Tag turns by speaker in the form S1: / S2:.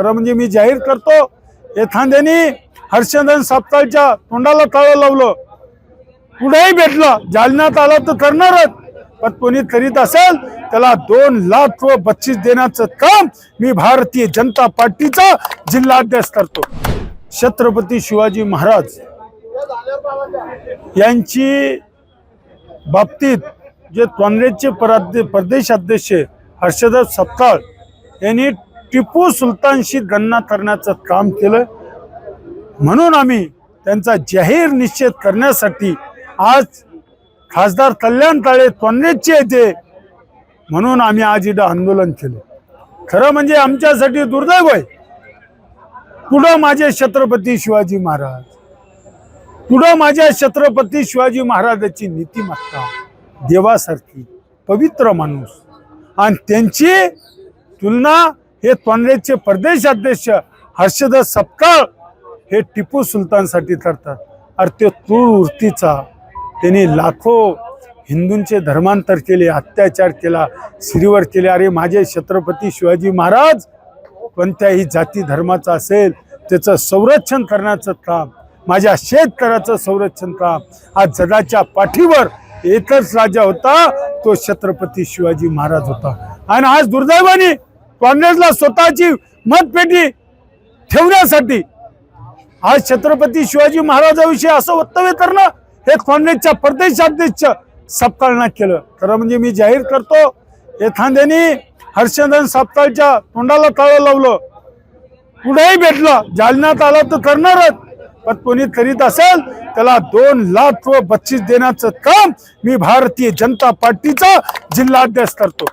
S1: खरं म्हणजे मी जाहीर करतो एखाद्याने हर्षवर्धन सापताळच्या तोंडाला तळं लावलं कुठेही भेटलं जालन्यात आला तर करणारच. पण कोणी करीत असेल त्याला दोन लाख व बक्षीस देण्याचं काम मी भारतीय जनता पार्टीचा जिल्हाध्यक्ष करतो. छत्रपती शिवाजी महाराज यांची बाबतीत जे काँग्रेसचे पराध्ये प्रदेशाध्यक्ष हर्षद सपकाळ यांनी टिपू सुलतानशी गणना करण्याचं काम केलं म्हणून आम्ही त्यांचा जाहीर निश्चित करण्यासाठी आज खासदार कल्याण काळे त्वनेचे येते. म्हणून आम्ही आज इथं आंदोलन केलं खरं म्हणजे आमच्यासाठी दुर्दैव आहे. पुढं माझे छत्रपती शिवाजी महाराज. पुढं माझ्या छत्रपती शिवाजी महाराजाची नीतिमत्ता देवासारखी पवित्र माणूस. आणि त्यांची तुलना हे काँग्रेसचे प्रदेशाध्यक्ष हर्षद सपकाळ हे टिपू सुलतानसाठी करतात अरे ते तूर उर्तीचा त्यांनी लाखो हिंदूंचे धर्मांतर केले अत्याचार केला श्रीवर केले. अरे माझे छत्रपती शिवाजी महाराज कोणत्याही जाती धर्माचा असेल त्याचं संरक्षण करण्याचं काम माझ्या शेतकऱ्याचं संरक्षण काम आज जगाच्या पाठीवर एकच राजा होता तो छत्रपती शिवाजी महाराज होता. आणि आज दुर्दैवाने काँग्रेसला स्वतःची मतपेटी ठेवण्यासाठी आज छत्रपती शिवाजी महाराजाविषयी असं वक्तव्य करणं हे काँग्रेसच्या प्रदेशाध्यक्ष सपकाळनं केलं. खरं म्हणजे मी जाहीर करतो एखाद्याने हर्षवर्धन सापकाळच्या तोंडाला तळं लावलं. कुठेही भेटलं. जालन्यात आला तर करणारच. पण कोणी करीत असेल त्याला दोन लाख व बक्षीस देण्याचं काम मी भारतीय जनता पार्टीचा जिल्हाध्यक्ष करतो.